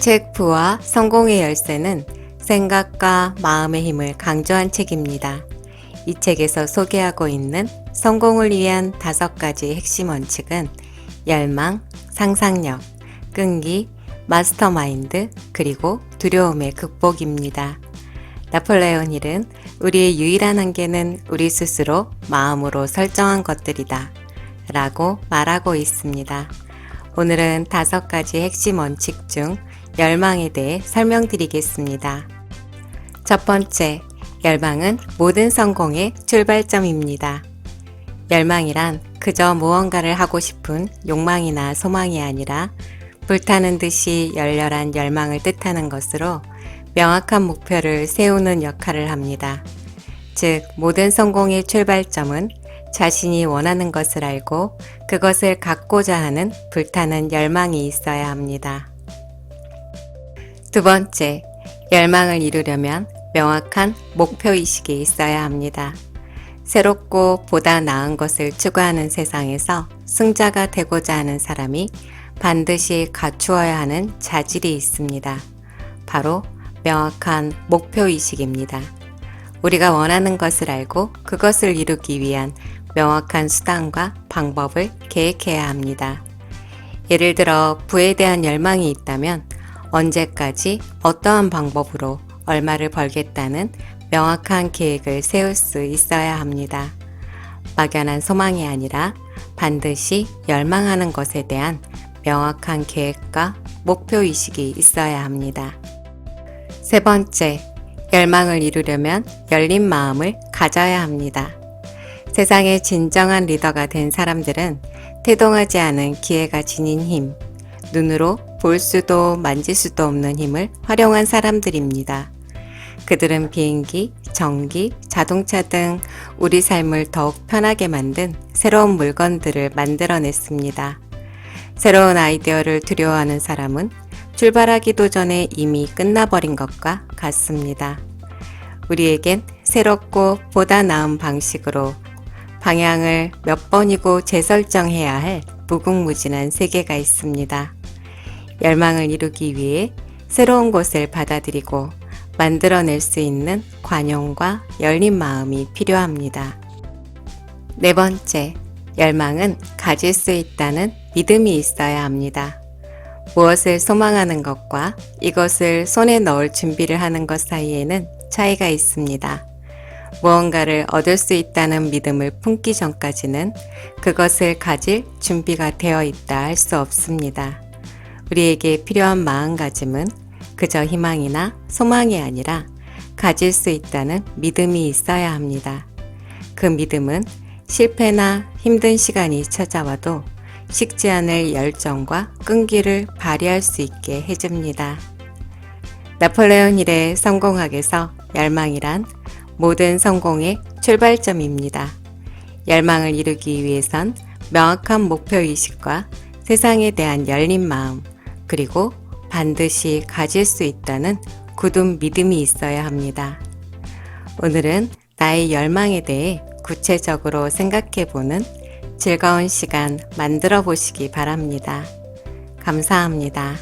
책 부와 성공의 열쇠는 생각과 마음의 힘을 강조한 책입니다. 이 책에서 소개하고 있는 성공을 위한 다섯 가지 핵심 원칙은 열망, 상상력, 끈기, 마스터마인드, 그리고 두려움의 극복입니다. 나폴레온 힐은 우리의 유일한 한계는 우리 스스로 마음으로 설정한 것들이다. 라고 말하고 있습니다. 오늘은 다섯 가지 핵심 원칙 중 열망에 대해 설명드리겠습니다. 첫 번째, 열망은 모든 성공의 출발점입니다. 열망이란 그저 무언가를 하고 싶은 욕망이나 소망이 아니라 불타는 듯이 열렬한 열망을 뜻하는 것으로 명확한 목표를 세우는 역할을 합니다. 즉, 모든 성공의 출발점은 자신이 원하는 것을 알고 그것을 갖고자 하는 불타는 열망이 있어야 합니다. 두 번째, 열망을 이루려면 명확한 목표의식이 있어야 합니다. 새롭고 보다 나은 것을 추구하는 세상에서 승자가 되고자 하는 사람이 반드시 갖추어야 하는 자질이 있습니다. 바로 명확한 목표의식입니다. 우리가 원하는 것을 알고 그것을 이루기 위한 명확한 수단과 방법을 계획해야 합니다. 예를 들어 부에 대한 열망이 있다면 언제까지 어떠한 방법으로 얼마를 벌겠다는 명확한 계획을 세울 수 있어야 합니다. 막연한 소망이 아니라 반드시 열망하는 것에 대한 명확한 계획과 목표 의식이 있어야 합니다. 세 번째, 열망을 이루려면 열린 마음을 가져야 합니다. 세상의 진정한 리더가 된 사람들은 태동하지 않은 기회가 지닌 힘, 눈으로 볼 수도 만질 수도 없는 힘을 활용한 사람들입니다. 그들은 비행기, 전기, 자동차 등 우리 삶을 더욱 편하게 만든 새로운 물건들을 만들어냈습니다. 새로운 아이디어를 두려워하는 사람은 출발하기도 전에 이미 끝나버린 것과 같습니다. 우리에겐 새롭고 보다 나은 방식으로 방향을 몇 번이고 재설정해야 할 무궁무진한 세계가 있습니다. 열망을 이루기 위해 새로운 것을 받아들이고 만들어낼 수 있는 관용과 열린 마음이 필요합니다. 네 번째, 열망은 가질 수 있다는 믿음이 있어야 합니다. 무엇을 소망하는 것과 이것을 손에 넣을 준비를 하는 것 사이에는 차이가 있습니다. 무언가를 얻을 수 있다는 믿음을 품기 전까지는 그것을 가질 준비가 되어 있다 할 수 없습니다. 우리에게 필요한 마음가짐은 그저 희망이나 소망이 아니라 가질 수 있다는 믿음이 있어야 합니다. 그 믿음은 실패나 힘든 시간이 찾아와도 식지 않을 열정과 끈기를 발휘할 수 있게 해줍니다. 나폴레온 힐의 성공학에서 열망이란 모든 성공의 출발점입니다. 열망을 이루기 위해선 명확한 목표의식과 세상에 대한 열린 마음, 그리고 반드시 가질 수 있다는 굳은 믿음이 있어야 합니다. 오늘은 나의 열망에 대해 구체적으로 생각해 보는 즐거운 시간 만들어 보시기 바랍니다. 감사합니다.